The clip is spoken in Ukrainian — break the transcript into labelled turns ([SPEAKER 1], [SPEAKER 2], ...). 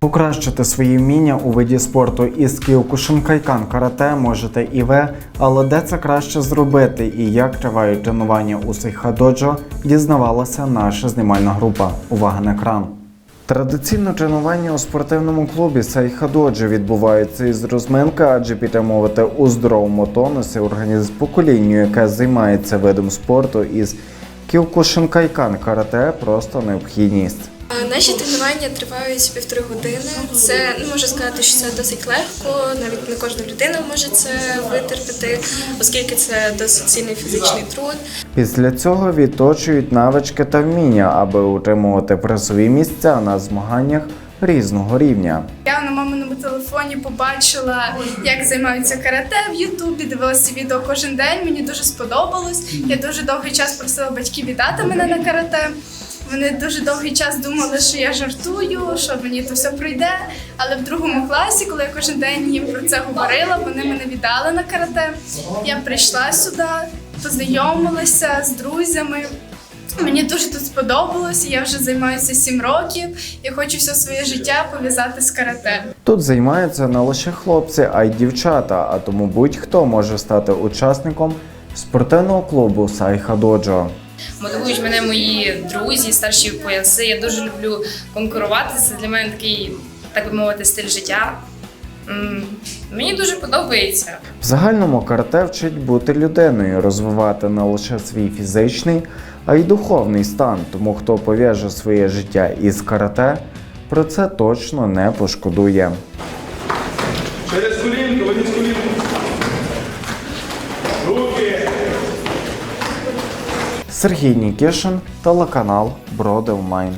[SPEAKER 1] Покращити свої вміння у виді спорту із Кіокушинкайкан карате можете і ви, але де це краще зробити і як тривають тренування у Сейхадоджо, дізнавалася наша знімальна група. Увага на екран. Традиційно тренування у спортивному клубі Сайхадоджі відбувається із розминки, адже підтримувати у здоровому тонусі організм поколінню, яке займається видом спорту із Кіокушинкайкан карате просто необхідність.
[SPEAKER 2] Е, Наші тренування тривають півтори години. Це не можу сказати, що це досить легко. Навіть не кожна людина може це витерпіти, оскільки це досить сильний фізичний труд.
[SPEAKER 1] Після цього відточують навички та вміння, аби утримувати призові місця на змаганнях різного рівня.
[SPEAKER 3] Я на маминому телефоні побачила, як займаються карате в Ютубі. Дивилася відео кожен день. Мені дуже сподобалось. Я дуже довгий час просила батьків віддати мене на карате. Вони дуже довгий час думали, що я жартую, що мені то все пройде. Але в другому класі, коли я кожен день їм про це говорила, вони мене віддали на карате. Я прийшла сюди, познайомилася з друзями. Мені дуже тут сподобалось. Я вже займаюся сім років. Я хочу все своє життя пов'язати з карате.
[SPEAKER 1] Тут займаються не лише хлопці, а й дівчата, а тому будь-хто може стати учасником спортивного клубу Сайхадоджо.
[SPEAKER 4] Мотивують мене мої друзі, старші пояси. Я дуже люблю конкурувати. Це для мене такий, так би мовити, стиль життя. Мені дуже подобається.
[SPEAKER 1] В загальному карате вчить бути людиною, розвивати не лише свій фізичний, а й духовний стан. Тому хто пов'яже своє життя із карате, про це точно не пошкодує. Сергій Нікішин, телеканал Бродив Майн.